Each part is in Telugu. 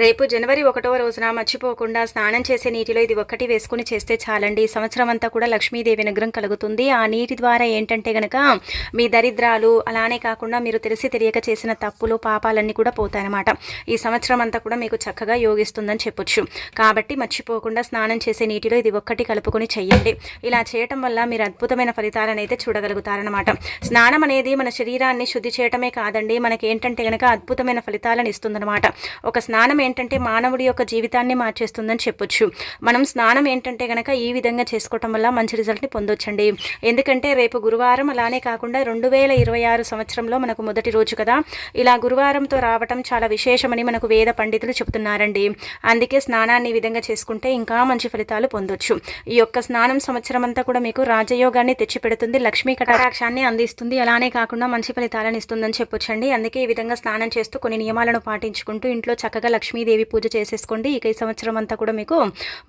రేపు జనవరి ఒకటవ రోజున మర్చిపోకుండా స్నానం చేసే నీటిలో ఇది ఒక్కటి వేసుకుని చేస్తే చాలండి. సంవత్సరం అంతా కూడా లక్ష్మీదేవి అనుగ్రహం కలుగుతుంది. ఆ నీటి ద్వారా ఏంటంటే గనక మీ దరిద్రాలు అలానే కాకుండా మీరు తెలిసి తెలియక చేసిన తప్పులు పాపాలన్నీ కూడా పోతాయన్నమాట. ఈ సంవత్సరం అంతా కూడా మీకు చక్కగా యోగిస్తుందని చెప్పొచ్చు. కాబట్టి మర్చిపోకుండా స్నానం చేసే నీటిలో ఇది ఒక్కటి కలుపుకొని చెయ్యండి ఇలా చేయటం వల్ల మీరు అద్భుతమైన ఫలితాలను అయితే చూడగలుగుతారనమాట స్నానం అనేది మన శరీరాన్ని శుద్ధి చేయటమే కాదండి. మనకి ఏంటంటే గనక అద్భుతమైన ఫలితాలను ఇస్తుందన్నమాట. ఒక స్నానం ఏంటంటే మానవుడి యొక్క జీవితాన్ని మార్చేస్తుందని చెప్పొచ్చు. మనం స్నానం ఏంటంటే కనుక ఈ విధంగా చేసుకోవటం వల్ల మంచి రిజల్ట్ని పొందొచ్చండి. ఎందుకంటే రేపు గురువారం అలానే కాకుండా రెండు వేల ఇరవై ఆరు సంవత్సరంలో మనకు మొదటి రోజు కదా. ఇలా గురువారంతో రావటం చాలా విశేషమని మనకు వేద పండితులు చెబుతున్నారండి. అందుకే స్నానాన్ని ఈ విధంగా చేసుకుంటే ఇంకా మంచి ఫలితాలు పొందొచ్చు. ఈ యొక్క స్నానం సంవత్సరం అంతా కూడా మీకు రాజయోగాన్ని తెచ్చిపెడుతుంది లక్ష్మీ కటాక్షాన్ని అందిస్తుంది అలానే కాకుండా మంచి ఫలితాలను ఇస్తుందని చెప్పొచ్చండి. అందుకే ఈ విధంగా స్నానం చేస్తూ కొన్ని నియమాలను పాటించుకుంటూ ఇంట్లో చక్కగా లక్ష్మీదేవి పూజ చేసేసుకోండి. ఇక ఈ సంవత్సరం అంతా కూడా మీకు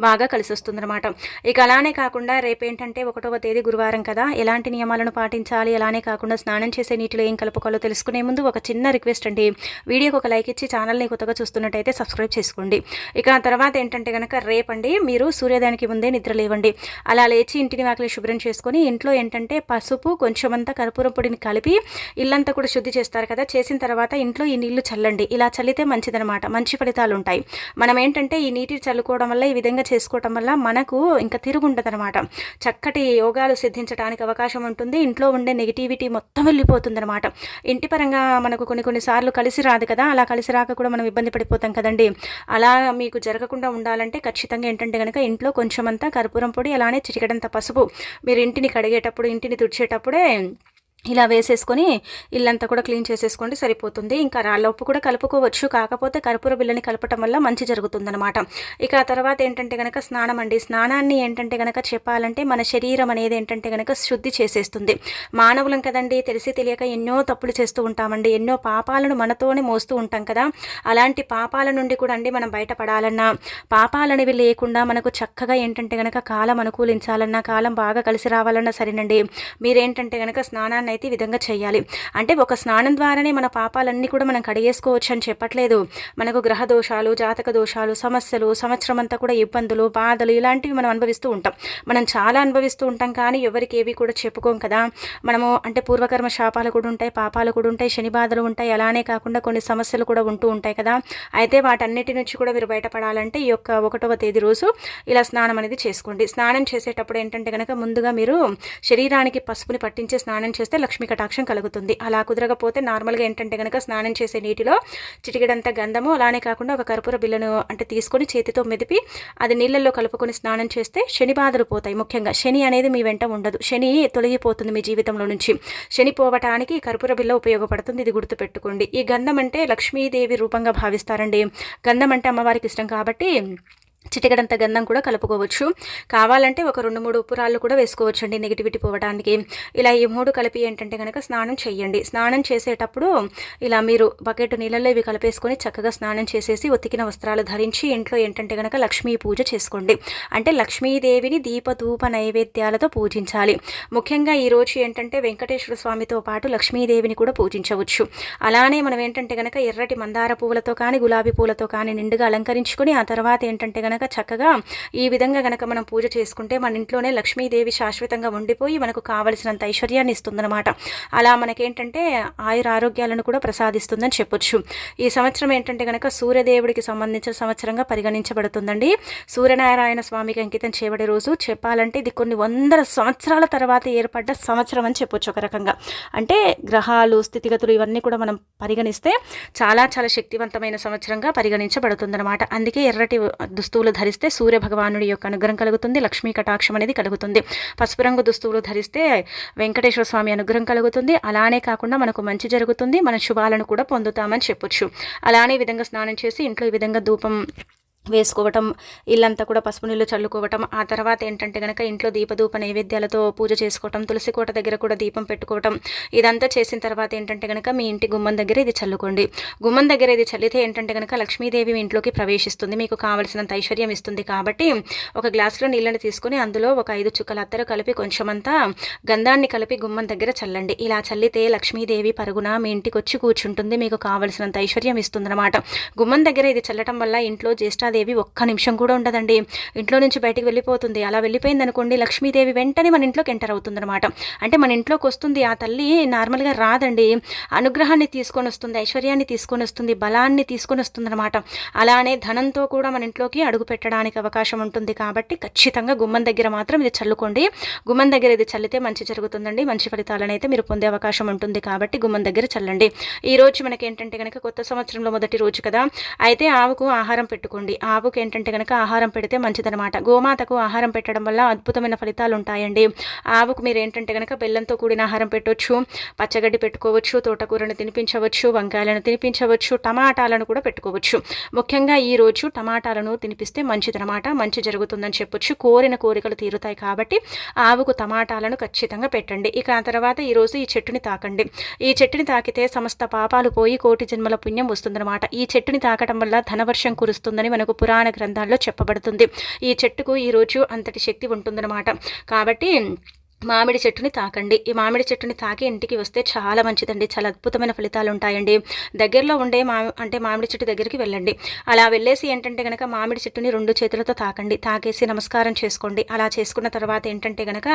బాగా కలిసి వస్తుందన్నమాట. ఇక అలానే కాకుండా రేపు ఏంటంటే ఒకటవ తేదీ గురువారం కదా. ఎలాంటి నియమాలను పాటించాలి? అలానే కాకుండా స్నానం చేసే నీటిలో ఏం కలుపుకోవాలో తెలుసుకునే ముందు ఒక చిన్న రిక్వెస్ట్ అండి. వీడియోకి ఒక లైక్ ఇచ్చి ఛానల్ని కొత్తగా చూస్తున్నట్టయితే సబ్స్క్రైబ్ చేసుకోండి. ఇక తర్వాత ఏంటంటే కనుక రేపండి మీరు సూర్యోదయానికి ముందే నిద్ర లేవండి. అలా లేచి ఇంటిని వాకిలి శుభ్రం చేసుకొని ఇంట్లో ఏంటంటే పసుపు కొంచెమంతా కర్పూరం పొడిని కలిపి ఇల్లంతా కూడా శుద్ధి చేస్తారు కదా. చేసిన తర్వాత ఇంట్లో ఈ నీళ్ళు చల్లండి. ఇలా చల్లితే మంచిదనమాట మంచి ఫలితాలు ఉంటాయి మనం ఏంటంటే ఈ నీటి చల్లుకోవడం వల్ల ఈ విధంగా చేసుకోవడం వల్ల మనకు ఇంకా తిరుగుంటుంది అనమాట చక్కటి యోగాలు సిద్ధించడానికి అవకాశం ఉంటుంది. ఇంట్లో ఉండే నెగిటివిటీ మొత్తం వెళ్ళిపోతుంది అనమాట ఇంటి పరంగా మనకు కొన్ని కొన్నిసార్లు కలిసి రాదు కదా అలా కలిసి రాక కూడా మనం ఇబ్బంది పడిపోతాం కదండి. అలా మీకు జరగకుండా ఉండాలంటే ఖచ్చితంగా ఏంటంటే కనుక ఇంట్లో కొంచెమంతా కర్పూరం పొడి అలానే చిటికడంత పసుపు మీరు ఇంటిని కడిగేటప్పుడు ఇంటిని తుడిచేటప్పుడే ఇలా వేసేసుకొని ఇల్లంతా కూడా క్లీన్ చేసేసుకోండి సరిపోతుంది. ఇంకా రాళ్ళ ఉప్పు కూడా కలుపుకోవచ్చు. కాకపోతే కర్పూర బిల్లని కలపటం వల్ల మంచి జరుగుతుందన్నమాట. ఇక ఆ తర్వాత ఏంటంటే కనుక స్నానం అండి. స్నానాన్ని ఏంటంటే కనుక చెప్పాలంటే మన శరీరం అనేది ఏంటంటే కనుక శుద్ధి చేసేస్తుంది. మానవులం కదండి తెలిసి తెలియక ఎన్నో తప్పులు చేస్తూ ఉంటామండి. ఎన్నో పాపాలను మనతోనే మోస్తూ ఉంటాం కదా. అలాంటి పాపాల నుండి కూడా అండి మనం బయటపడాలన్నా పాపాలనేవి లేకుండా మనకు చక్కగా ఏంటంటే కనుక కాలం అనుకూలించాలన్నా కాలం బాగా కలిసి రావాలన్నా సరేనండి. మీరేంటంటే కనుక స్నానాన్ని అయితే ఈ విధంగా చేయాలి. అంటే ఒక స్నానం ద్వారానే మన పాపాలన్నీ కూడా మనం కడిగేసుకోవచ్చు అని చెప్పట్లేదు. మనకు గ్రహ దోషాలు జాతక దోషాలు సమస్యలు సంవత్సరం అంతా కూడా ఇబ్బందులు బాధలు ఇలాంటివి మనం అనుభవిస్తూ ఉంటాం. మనం చాలా అనుభవిస్తూ ఉంటాం కానీ ఎవరికి ఏవి కూడా చెప్పుకోం కదా. మనము అంటే పూర్వకర్మ శాపాలు కూడా ఉంటాయి పాపాలు కూడా ఉంటాయి శని బాధలు ఉంటాయి. అలానే కాకుండా కొన్ని సమస్యలు కూడా ఉంటూ ఉంటాయి కదా. అయితే వాటన్నిటి నుంచి కూడా మీరు బయటపడాలంటే ఈ యొక్క ఒకటవ తేదీ రోజు ఇలా స్నానం అనేది చేసుకోండి. స్నానం చేసేటప్పుడు ఏంటంటే కనుక ముందుగా మీరు శరీరానికి పసుపుని పట్టించి స్నానం చేస్తే లక్ష్మీ కటాక్షం కలుగుతుంది. అలా కుదరకపోతే నార్మల్గా ఏంటంటే కనుక స్నానం చేసే నీటిలో చిటికెడంత గంధము అలానే కాకుండా ఒక కర్పూర బిల్లను అంటే తీసుకొని చేతితో మెదిపి అది నీళ్ళల్లో కలుపుకొని స్నానం చేస్తే శని బాధలు పోతాయి. ముఖ్యంగా శని అనేది మీ వెంట ఉండదు. శని తొలగిపోతుంది మీ జీవితంలో నుంచి. శని పోవటానికి కర్పూర బిల్ల ఉపయోగపడుతుంది. ఇది గుర్తుపెట్టుకోండి. ఈ గంధం అంటే లక్ష్మీదేవి రూపంగా భావిస్తారండి. గంధం అంటే అమ్మవారికి ఇష్టం కాబట్టి చిటికడంత గంధం కూడా కలుపుకోవచ్చు. కావాలంటే ఒక రెండు మూడు ఉప్పురాళ్ళు కూడా వేసుకోవచ్చు అండి నెగిటివిటీ పోవడానికి ఇలా ఈ మూడు కలిపి ఏంటంటే కనుక స్నానం చేయండి స్నానం చేసేటప్పుడు ఇలా మీరు బకెట్ నీళ్ళల్లో ఇవి కలిపేసుకొని చక్కగా స్నానం చేసేసి ఉతికిన వస్త్రాలు ధరించి ఇంట్లో ఏంటంటే కనుక లక్ష్మీ పూజ చేసుకోండి. అంటే లక్ష్మీదేవిని దీప ధూప నైవేద్యాలతో పూజించాలి. ముఖ్యంగా ఈరోజు ఏంటంటే వెంకటేశ్వర స్వామితో పాటు లక్ష్మీదేవిని కూడా పూజించవచ్చు. అలానే మనం ఏంటంటే కనుక ఎర్రటి మందార పువ్వులతో కానీ గులాబీ పూలతో కానీ నిండుగా అలంకరించుకొని ఆ తర్వాత ఏంటంటే కనుక గనక చక్కగా ఈ విధంగా గనక మనం పూజ చేసుకుంటే మన ఇంట్లోనే లక్ష్మీదేవి శాశ్వతంగా ఉండిపోయి మనకు కావలసినంత ఐశ్వర్యాన్ని ఇస్తుందన్నమాట. అలా మనకేంటంటే ఆయుర ఆరోగ్యాలను కూడా ప్రసాదిస్తుందని చెప్పొచ్చు. ఈ సంవత్సరం ఏంటంటే గనక సూర్యదేవుడికి సంబంధించిన సంవత్సరంగా పరిగణించబడుతుందండి. సూర్యనారాయణ స్వామికి అంకితం చేయబడే రోజు చెప్పాలంటే ఇది కొన్ని వందల సంవత్సరాల తర్వాత ఏర్పడ్డ సంవత్సరం అని చెప్పొచ్చు ఒక రకంగా. అంటే గ్రహాలు స్థితిగతులు ఇవన్నీ కూడా మనం పరిగణిస్తే చాలా చాలా శక్తివంతమైన సంవత్సరంగా పరిగణించబడుతుందన్నమాట. అందుకే ఎర్రటి దుస్తు దుస్తువులు ధరిస్తే సూర్య భగవానుడి యొక్క అనుగ్రహం కలుగుతుంది లక్ష్మీ కటాక్షం అనేది కలుగుతుంది. పసుపు రంగు దుస్తువులు ధరిస్తే వెంకటేశ్వర స్వామి అనుగ్రహం కలుగుతుంది. అలానే కాకుండా మనకు మంచి జరుగుతుంది మన శుభాలను కూడా పొందుతామని చెప్పొచ్చు. అలానే ఈ విధంగా స్నానం చేసి ఇంట్లో ఈ విధంగా ధూపం వేసుకోవటం ఇల్లంతా కూడా పసుపు నీళ్ళు చల్లుకోవటం ఆ తర్వాత ఏంటంటే కనుక ఇంట్లో దీపధూప నైవేద్యాలతో పూజ చేసుకోవటం తులసి కోట దగ్గర కూడా దీపం పెట్టుకోవటం ఇదంతా చేసిన తర్వాత ఏంటంటే కనుక మీ ఇంటి గుమ్మం దగ్గర ఇది చల్లుకోండి. గుమ్మం దగ్గర ఇది చల్లితే ఏంటంటే కనుక లక్ష్మీదేవి మీ ఇంట్లోకి ప్రవేశిస్తుంది. మీకు కావలసినంత ఐశ్వర్యం ఇస్తుంది కాబట్టి ఒక గ్లాసులో నీళ్ళని తీసుకుని అందులో ఒక ఐదు చుక్కల అత్తరు కలిపి కొంచెమంతా గంధాన్ని కలిపి గుమ్మం దగ్గర చల్లండి. ఇలా చల్లితే లక్ష్మీదేవి పరుగున మీ ఇంటికి వచ్చి కూర్చుంటుంది. మీకు కావలసినంత ఐశ్వర్యం ఇస్తుందన్నమాట. గుమ్మం దగ్గర ఇది చల్లటం వల్ల ఇంట్లో జ్యేష్ఠాది లక్ష్మీదేవి ఒక్క నిమిషం కూడా ఉండదండి. ఇంట్లో నుంచి బయటికి వెళ్ళిపోతుంది. అలా వెళ్ళిపోయింది అనుకోండి లక్ష్మీదేవి వెంటనే మన ఇంట్లోకి ఎంటర్ అవుతుందన్నమాట. అంటే మన ఇంట్లోకి వస్తుంది ఆ తల్లి నార్మల్గా రాదండి. అనుగ్రహాన్ని తీసుకొని వస్తుంది ఐశ్వర్యాన్ని తీసుకొని వస్తుంది బలాన్ని తీసుకొని వస్తుందన్నమాట. అలానే ధనంతో కూడా మన ఇంట్లోకి అడుగు పెట్టడానికి అవకాశం ఉంటుంది కాబట్టి ఖచ్చితంగా గుమ్మం దగ్గర మాత్రం ఇది చల్లుకోండి. గుమ్మం దగ్గర ఇది చల్లితే మంచి జరుగుతుందండి. మంచి ఫలితాలను అయితే మీరు పొందే అవకాశం ఉంటుంది కాబట్టి గుమ్మం దగ్గర చల్లండి. ఈ రోజు మనకి ఏంటంటే కనుక కొత్త సంవత్సరంలో మొదటి రోజు కదా. అయితే ఆవుకు ఆహారం పెట్టుకోండి. ఆవుకు ఏంటంటే కనుక ఆహారం పెడితే మంచిదనమాట గోమాతకు ఆహారం పెట్టడం వల్ల అద్భుతమైన ఫలితాలు ఉంటాయండి ఆవుకు మీరు ఏంటంటే కనుక బెల్లంతో కూడిన ఆహారం పెట్టవచ్చు పచ్చగడ్డి పెట్టుకోవచ్చు తోటకూరను తినిపించవచ్చు వంకాయలను తినిపించవచ్చు టమాటాలను కూడా పెట్టుకోవచ్చు. ముఖ్యంగా ఈ రోజు టమాటాలను తినిపిస్తే మంచిదనమాట మంచి జరుగుతుందని చెప్పొచ్చు. కోరిన కోరికలు తీరుతాయి కాబట్టి ఆవుకు టమాటాలను ఖచ్చితంగా పెట్టండి. ఇక ఆ తర్వాత ఈరోజు ఈ చెట్టుని తాకండి. ఈ చెట్టుని తాకితే సమస్త పాపాలు పోయి కోటి జన్మల పుణ్యం వస్తుందన్నమాట. ఈ చెట్టుని తాకటం వల్ల ధనవర్షం కురుస్తుందని మనకు పురాణ గ్రంథాల్లో చెప్పబడుతుంది. ఈ చెట్టుకు ఈరోజు అంతటి శక్తి ఉంటుందన్నమాట. కాబట్టి మామిడి చెట్టుని తాకండి. ఈ మామిడి చెట్టుని తాకి ఇంటికి వస్తే చాలా మంచిదండి. చాలా అద్భుతమైన ఫలితాలు ఉంటాయండి. దగ్గరలో ఉండే మా అంటే మామిడి చెట్టు దగ్గరికి వెళ్ళండి. అలా వెళ్ళేసి ఏంటంటే కనుక మామిడి చెట్టుని రెండు చేతులతో తాకండి. తాకేసి నమస్కారం చేసుకోండి. అలా చేసుకున్న తర్వాత ఏంటంటే కనుక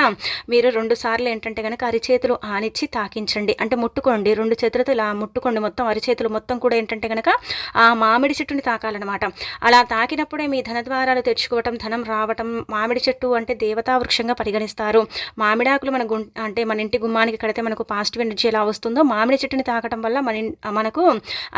మీరు రెండు సార్లు ఏంటంటే కనుక అరిచేతులు ఆనిచ్చి తాకించండి. అంటే ముట్టుకోండి. రెండు చేతులతో ఇలా ముట్టుకోండి. మొత్తం అరిచేతులు మొత్తం కూడా ఏంటంటే కనుక ఆ మామిడి చెట్టుని తాకాలన్నమాట. అలా తాకినప్పుడే మీ ధనద్వారాలు తెచ్చుకోవటం ధనం రావటం మామిడి చెట్టు అంటే దేవతా వృక్షంగా పరిగణిస్తారు. మా మామిడాకులు మన గు అంటే మన ఇంటి గుమ్మానికి కడితే మనకు పాజిటివ్ ఎనర్జీ ఎలా వస్తుందో మామిడి చెట్టుని తాకటం వల్ల మన మనకు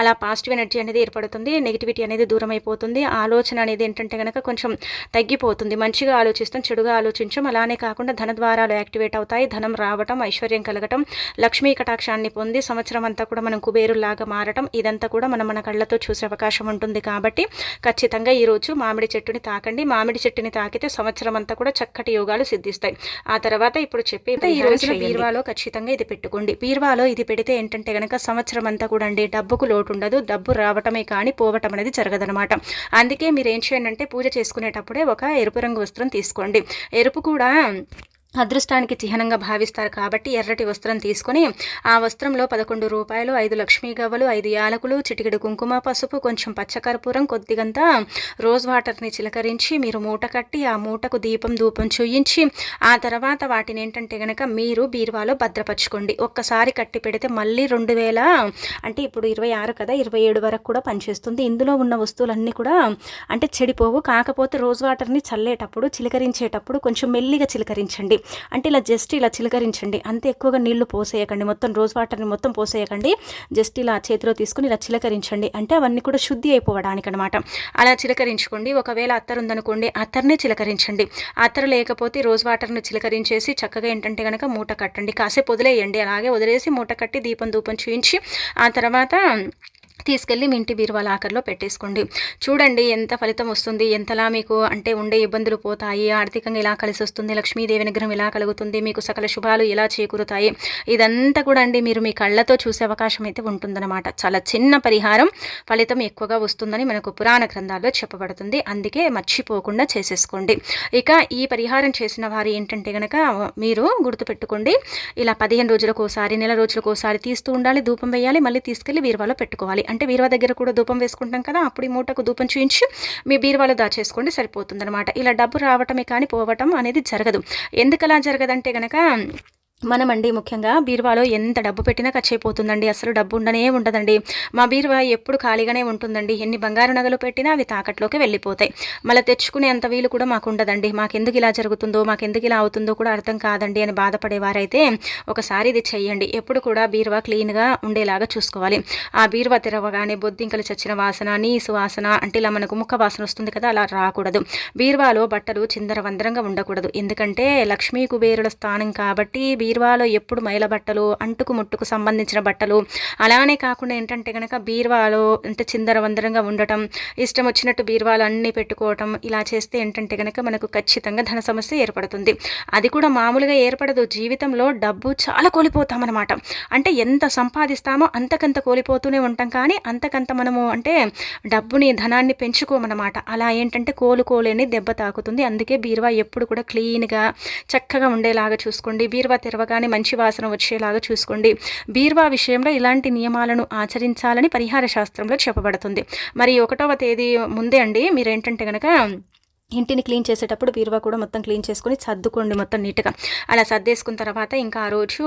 అలా పాజిటివ్ ఎనర్జీ అనేది ఏర్పడుతుంది నెగిటివిటీ అనేది దూరం అయిపోతుంది ఆలోచన అనేది ఏంటంటే కనుక కొంచెం తగ్గిపోతుంది. మంచిగా ఆలోచిస్తాం చెడుగా ఆలోచించం. అలానే కాకుండా ధన ద్వారాలు యాక్టివేట్ అవుతాయి. ధనం రావటం ఐశ్వర్యం కలగటం లక్ష్మీ కటాక్షాన్ని పొంది సంవత్సరం అంతా కూడా మనం కుబేరులాగా మారటం ఇదంతా కూడా మనం మన కళ్ళతో చూసే అవకాశం ఉంటుంది కాబట్టి ఖచ్చితంగా ఈరోజు మామిడి చెట్టుని తాకండి. మామిడి చెట్టుని తాకితే సంవత్సరం అంతా కూడా చక్కటి యోగాలు సిద్ధిస్తాయి. ఆ తర్వాత ఇప్పుడు చెప్పి ఈ రోజున బీర్వాలో ఖచ్చితంగా ఇది పెట్టుకోండి. బీర్వాలో ఇది పెడితే ఏంటంటే కనుక సంవత్సరం అంతా కూడా అండి డబ్బుకు లోటు ఉండదు డబ్బు రావటమే కానీ పోవటం అనేది జరగదనమాట అందుకే మీరు ఏం చేయండి అంటే పూజ చేసుకునేటప్పుడే ఒక ఎరుపు రంగు వస్త్రం తీసుకోండి. ఎరుపు కూడా అదృష్టానికి చిహ్నంగా భావిస్తారు కాబట్టి ఎర్రటి వస్త్రం తీసుకొని ఆ వస్త్రంలో పదకొండు రూపాయలు ఐదు లక్ష్మీ గవ్వలు ఐదు యాలకులు చిటికెడు కుంకుమ పసుపు కొంచెం పచ్చకర్పూరం కొద్దిగంతా రోజ్ వాటర్ని చిలకరించి మీరు మూట కట్టి ఆ మూటకు దీపం ధూపం చూయించి ఆ తర్వాత వాటిని ఏంటంటే గనక మీరు బీరువాలో భద్రపరచుకోండి. ఒక్కసారి కట్టి పెడితే మళ్ళీ రెండు వేల అంటే ఇప్పుడు ఇరవై ఆరు కదా ఇరవై ఏడు వరకు కూడా పనిచేస్తుంది. ఇందులో ఉన్న వస్తువులన్నీ కూడా అంటే చెడిపోవు. కాకపోతే రోజ్ వాటర్ని చల్లేటప్పుడు చిలకరించేటప్పుడు కొంచెం మెల్లిగా చిలకరించండి. అంటే ఇలా జస్ట్ ఇలా చిలకరించండి. అంతే ఎక్కువగా నీళ్ళు పోసేయకండి. మొత్తం రోజ్ వాటర్ని మొత్తం పోసేయకండి. జస్ట్ ఇలా చేతిలో తీసుకుని ఇలా చిలకరించండి. అంటే అవన్నీ కూడా శుద్ధి అయిపోవడానికి అనమాట అలా చిలకరించుకోండి. ఒకవేళ అత్తరు ఉందనుకోండి అత్తర్నే చిలకరించండి. అత్తరు లేకపోతే రోజ్ వాటర్ని చిలకరించేసి చక్కగా ఏంటంటే కనుక మూట కట్టండి. కాసేపు వదిలేయండి. అలాగే వదిలేసి మూట కట్టి దీపం ధూపం చూయించి ఆ తర్వాత తీసుకెళ్ళి మీ ఇంటి బీరువా లాకర్లో పెట్టేసుకోండి. చూడండి ఎంత ఫలితం వస్తుంది ఎంతలా మీకు అంటే ఉండే ఇబ్బందులు పోతాయి ఆర్థికంగా ఇలా కలిసి వస్తుంది లక్ష్మీదేవి నిగ్రహం ఇలా కలుగుతుంది మీకు సకల శుభాలు ఎలా చేకూరుతాయి. ఇదంతా కూడా అండి మీరు మీ కళ్ళతో చూసే అవకాశం అయితే ఉంటుందన్నమాట. చాలా చిన్న పరిహారం ఫలితం ఎక్కువగా వస్తుందని మనకు పురాణ గ్రంథాల్లో చెప్పబడుతుంది. అందుకే మర్చిపోకుండా చేసేసుకోండి. ఇక ఈ పరిహారం చేసిన వారు ఏంటంటే కనుక మీరు గుర్తుపెట్టుకోండి. ఇలా పదిహేను రోజులకు ఒకసారి నెల రోజులకు ఒకసారి తీస్తూ ఉండాలి ధూపం వేయాలి మళ్ళీ తీసుకెళ్ళి బీరువాలో పెట్టుకోవాలి. అంటే బీరువా దగ్గర కూడా ధూపం వేసుకుంటాం కదా అప్పుడు ఈ మూటకు ధూపం చూయించి మీ బీరువాలో దాచేసుకోండి సరిపోతుందనమాట ఇలా డబ్బు రావటమే కానీ పోవటం అనేది జరగదు. ఎందుకలా జరగదంటే కనుక మనమండి ముఖ్యంగా బీరువాలో ఎంత డబ్బు పెట్టినా ఖర్చు అయిపోతుందండి అసలు డబ్బు ఉండనే ఉండదండి. మా బీరువా ఎప్పుడు ఖాళీగానే ఉంటుందండి. ఎన్ని బంగారు నగలు పెట్టినా అవి తాకట్లోకి వెళ్ళిపోతాయి. మళ్ళీ తెచ్చుకునే అంత వీలు కూడా మాకు ఉండదండి మాకెందుకు ఇలా జరుగుతుందో మాకెందుకు ఇలా అవుతుందో కూడా అర్థం కాదండి అని బాధపడేవారైతే ఒకసారి ఇది చెయ్యండి. ఎప్పుడు కూడా బీరువా క్లీన్గా ఉండేలాగా చూసుకోవాలి. ఆ బీరువా తెరవగానే బొద్దింకలు చచ్చిన వాసన నీసు వాసన అంటే ఇలా మనకు ముఖ వాసన వస్తుంది కదా అలా రాకూడదు. బీరువాలో బట్టలు చిందర వందరంగా ఉండకూడదు. ఎందుకంటే లక్ష్మీ కుబేరుల స్థానం కాబట్టి బీరు బీరువాలో ఎప్పుడు మైల బట్టలు అంటుకు ముట్టుకు సంబంధించిన బట్టలు. అలానే కాకుండా ఏంటంటే కనుక బీరువాలో అంటే చిందర వందరంగా ఉండటం ఇష్టం వచ్చినట్టు బీరువాలు అన్నీ పెట్టుకోవటం ఇలా చేస్తే ఏంటంటే కనుక మనకు ఖచ్చితంగా ధన సమస్య ఏర్పడుతుంది. అది కూడా మామూలుగా ఏర్పడదు. జీవితంలో డబ్బు చాలా కోల్పోతామన్నమాట. అంటే ఎంత సంపాదిస్తామో అంతకంత కోల్పోతూనే ఉంటాం కానీ అంతకంత మనము అంటే డబ్బుని ధనాన్ని పెంచుకోమన్నమాట. అలా ఏంటంటే కోలుకోలేని దెబ్బ తాకుతుంది. అందుకే బీరువా ఎప్పుడు కూడా క్లీన్గా చక్కగా ఉండేలాగా చూసుకోండి. బీరువా తెరవగానే మంచి వాసన వచ్చేలాగా చూసుకోండి. బీర్వా విషయంలో ఇలాంటి నియమాలను ఆచరించాలని పరిహార శాస్త్రంలో చెప్పబడుతుంది. మరి ఒకటవ తేదీ ముందే అండి మీరు ఏంటంటే కనుక ఇంటిని క్లీన్ చేసేటప్పుడు బీరువా కూడా మొత్తం క్లీన్ చేసుకుని సర్దుకోండి మొత్తం నీట్గా. అలా సర్దేసుకున్న తర్వాత ఇంకా ఆ రోజు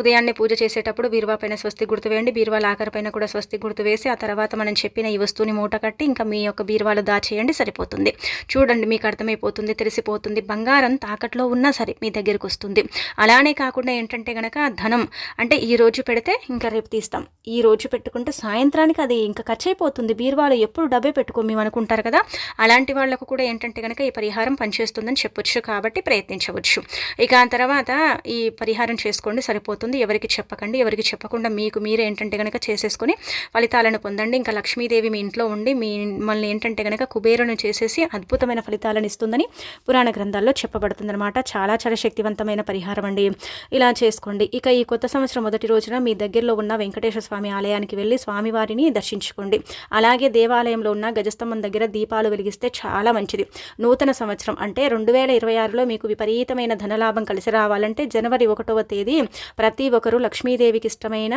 ఉదయాన్నే పూజ చేసేటప్పుడు బీరువా పైన స్వస్తి గుర్తు వేయండి. బీరువా లాకర్ పైన కూడా స్వస్తి గుర్తు వేసి ఆ తర్వాత మనం చెప్పిన ఈ వస్తువుని మూట కట్టి ఇంకా మీ యొక్క బీరువాలు దాచేయండి సరిపోతుంది. చూడండి మీకు అర్థమైపోతుంది తెలిసిపోతుంది. బంగారం తాకట్లో ఉన్నా సరే మీ దగ్గరికి వస్తుంది. అలానే కాకుండా ఏంటంటే గనక ధనం అంటే ఈ రోజు పెడితే ఇంకా రేపు తీస్తాం. ఈ రోజు పెట్టుకుంటే సాయంత్రానికి అది ఇంకా ఖర్చు అయిపోతుంది. బీరువాలు ఎప్పుడు డబ్బే పెట్టుకో మేము అనుకుంటారు కదా. అలాంటి వాళ్ళకు కూడా ఏంటంటే కనుక ఈ పరిహారం పనిచేస్తుందని చెప్పొచ్చు. కాబట్టి ప్రయత్నించవచ్చు. ఇక ఆ తర్వాత ఈ పరిహారం చేసుకోండి సరిపోతుంది. ఎవరికి చెప్పకండి ఎవరికి చెప్పకుండా మీకు మీరే ఏంటంటే కనుక చేసేసుకొని ఫలితాలను పొందండి. ఇంకా లక్ష్మీదేవి మీ ఇంట్లో ఉండి మిమ్మల్ని ఏంటంటే కనుక కుబేరును చేసేసి అద్భుతమైన ఫలితాలను ఇస్తుందని పురాణ గ్రంథాల్లో చెప్పబడుతుందన్నమాట. చాలా చాలా శక్తివంతమైన పరిహారం అండి. ఇలా చేసుకోండి. ఇక ఈ కొత్త సంవత్సరం మొదటి రోజున మీ దగ్గరలో ఉన్న వెంకటేశ్వర స్వామి ఆలయానికి వెళ్ళి స్వామివారిని దర్శించుకోండి. అలాగే దేవాలయంలో ఉన్న గజస్తంభం దగ్గర దీపాలు వెలిగిస్తే చాలా మంచిది. నూతన సంవత్సరం అంటే రెండు వేల ఇరవై ఆరులో మీకు విపరీతమైన ధనలాభం కలిసి రావాలంటే జనవరి ఒకటవ తేదీ ప్రతి ఒక్కరూ లక్ష్మీదేవికి ఇష్టమైన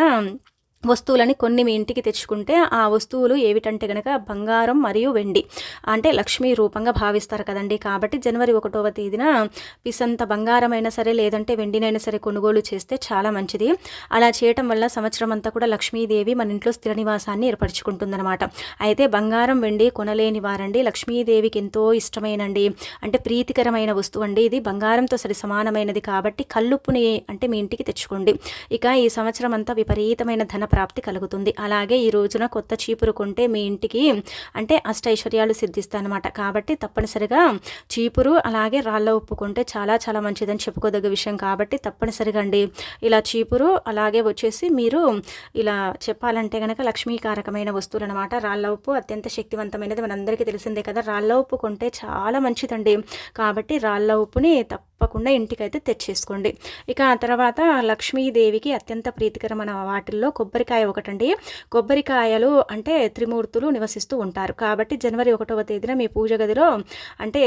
వస్తువులని కొన్ని మీ ఇంటికి తెచ్చుకుంటే ఆ వస్తువులు ఏమిటంటే కనుక బంగారం మరియు వెండి. అంటే లక్ష్మీ రూపంగా భావిస్తారు కదండి. కాబట్టి జనవరి ఒకటవ తేదీన పిసంత బంగారమైనా సరే లేదంటే వెండినైనా సరే కొనుగోలు చేస్తే చాలా మంచిది. అలా చేయటం వల్ల సంవత్సరం అంతా కూడా లక్ష్మీదేవి మన ఇంట్లో స్థిర నివాసాన్ని ఏర్పరచుకుంటుందన్నమాట. అయితే బంగారం వెండి కొనలేని వారండి. లక్ష్మీదేవికి ఎంతో ఇష్టమైనండి. అంటే ప్రీతికరమైన వస్తువు అండి ఇది. బంగారంతో సరి సమానమైనది కాబట్టి కల్లుప్పుని అంటే మీ ఇంటికి తెచ్చుకోండి. ఇక ఈ సంవత్సరం అంతా విపరీతమైన ధన ప్రాప్తి కలుగుతుంది. అలాగే ఈ రోజున కొత్త చీపురు కొంటే మీ ఇంటికి అంటే అష్టైశ్వర్యాలు సిద్ధిస్తాయన్నమాట. కాబట్టి తప్పనిసరిగా చీపురు అలాగే రాళ్ళ ఉప్పు కొంటే చాలా చాలా మంచిదని చెప్పుకోదగ్గ విషయం. కాబట్టి తప్పనిసరిగా అండి ఇలా చీపురు అలాగే వచ్చేసి మీరు ఇలా చెప్పాలంటే కనుక లక్ష్మీకారకమైన వస్తువులు అనమాట రాళ్ళ ఉప్పు అత్యంత శక్తివంతమైనది. మనందరికీ తెలిసిందే కదా రాళ్ళ ఉప్పు కొంటే చాలా మంచిదండి. కాబట్టి రాళ్ళ ఉప్పుని తప్ప తప్పకుండా ఇంటికైతే తెచ్చేసుకోండి. ఇక ఆ తర్వాత లక్ష్మీదేవికి అత్యంత ప్రీతికరమైన వాటిల్లో కొబ్బరికాయ ఒకటండి. కొబ్బరికాయలు అంటే త్రిమూర్తులు నివసిస్తూ ఉంటారు. కాబట్టి జనవరి ఒకటవ తేదీన మీ పూజ గదిలో అంటే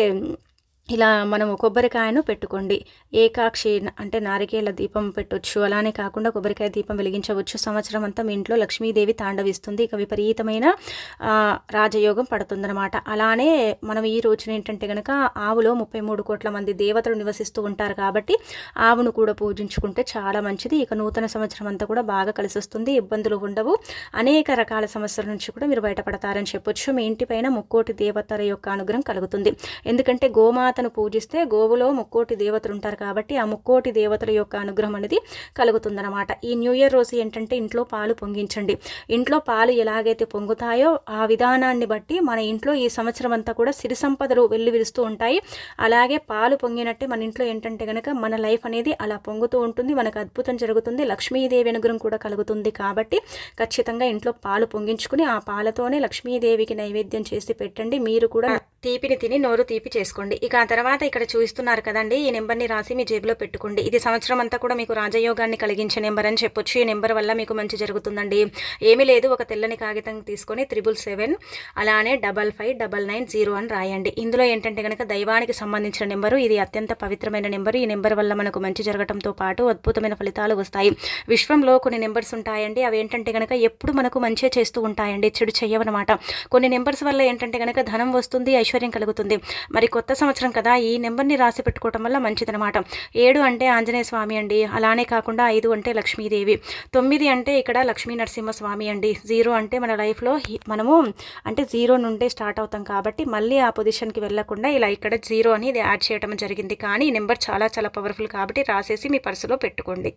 ఇలా మనము కొబ్బరికాయను పెట్టుకోండి. ఏకాక్షి అంటే నారికేల దీపం పెట్టొచ్చు. అలానే కాకుండా కొబ్బరికాయ దీపం వెలిగించవచ్చు. సంవత్సరం అంతా మీ ఇంట్లో లక్ష్మీదేవి తాండవిస్తుంది. ఇక విపరీతమైన రాజయోగం పడుతుందన్నమాట. అలానే మనం ఈ రోజున ఏంటంటే కనుక ఆవులో ముప్పై మూడు కోట్ల మంది దేవతలు నివసిస్తూ ఉంటారు కాబట్టి ఆవును కూడా పూజించుకుంటే చాలా మంచిది. ఇక నూతన సంవత్సరం అంతా కూడా బాగా కలిసి వస్తుంది ఇబ్బందులు ఉండవు. అనేక రకాల సమస్యల నుంచి కూడా మీరు బయటపడతారని చెప్పొచ్చు. మీ ఇంటిపైన ముక్కోటి దేవతల యొక్క అనుగ్రహం కలుగుతుంది. ఎందుకంటే గోమాత దేవతను పూజిస్తే గోవులో ముక్కోటి దేవతలు ఉంటారు కాబట్టి ఆ ముక్కోటి దేవతల యొక్క అనుగ్రహం అనేది కలుగుతుందన్నమాట. ఈ న్యూ ఇయర్ రోజు ఏంటంటే ఇంట్లో పాలు పొంగించండి. ఇంట్లో పాలు ఎలాగైతే పొంగుతాయో ఆ విధానాన్ని బట్టి మన ఇంట్లో ఈ సంవత్సరం అంతా కూడా సిరి సంపదలు వెళ్ళి విరుస్తూ ఉంటాయి. అలాగే పాలు పొంగినట్టే మన ఇంట్లో ఏంటంటే కనుక మన లైఫ్ అనేది అలా పొంగుతూ ఉంటుంది. మనకు అద్భుతం జరుగుతుంది. లక్ష్మీదేవి అనుగ్రహం కూడా కలుగుతుంది కాబట్టి ఖచ్చితంగా ఇంట్లో పాలు పొంగించుకుని ఆ పాలతోనే లక్ష్మీదేవికి నైవేద్యం చేసి పెట్టండి. మీరు కూడా తీపిని తిని నోరు తీపి చేసుకోండి. ఇక ఆ తర్వాత ఇక్కడ చూస్తున్నారు కదండి ఈ నెంబర్ని రాసి మీ జేబులో పెట్టుకోండి. ఇది సంవత్సరం అంతా కూడా మీకు రాజయోగాన్ని కలిగించే నెంబర్ అని చెప్పొచ్చు. ఈ నెంబర్ వల్ల మీకు మంచి జరుగుతుందండి. ఏమీ లేదు ఒక తెల్లని కాగితం తీసుకొని త్రిబుల్ సెవెన్ అలానే double five double nine zero అని రాయండి. ఇందులో ఏంటంటే కనుక దైవానికి సంబంధించిన నెంబరు ఇది అత్యంత పవిత్రమైన నెంబరు. ఈ నెంబర్ వల్ల మనకు మంచి జరగడంతో పాటు అద్భుతమైన ఫలితాలు వస్తాయి. విశ్వంలో కొన్ని నెంబర్స్ ఉంటాయండి. అవి ఏంటంటే కనుక ఎప్పుడు మనకు మంచిగా చేస్తూ ఉంటాయండి. చెడు చెయ్యవనమాట కొన్ని నెంబర్స్ వల్ల ఏంటంటే కనుక ధనం వస్తుంది ఐశ్వర్యం కలుగుతుంది. మరి కొత్త సంవత్సరం కదా ఈ నెంబర్ని రాసి పెట్టుకోవటం వల్ల మంచిదనమాట ఏడు అంటే ఆంజనేయ స్వామి అండి అలానే కాకుండా ఐదు అంటే లక్ష్మీదేవి తొమ్మిది అంటే ఇక్కడ లక్ష్మీ నరసింహస్వామి అండి జీరో అంటే మన లైఫ్లో మనము అంటే జీరో నుండే స్టార్ట్ అవుతాం కాబట్టి మళ్ళీ ఆ పొజిషన్కి వెళ్ళకుండా ఇలా ఇక్కడ జీరో అని ఇది యాడ్ చేయడం జరిగింది. కానీ ఈ నెంబర్ చాలా చాలా పవర్ఫుల్ కాబట్టి రాసేసి మీ పర్సులో పెట్టుకోండి.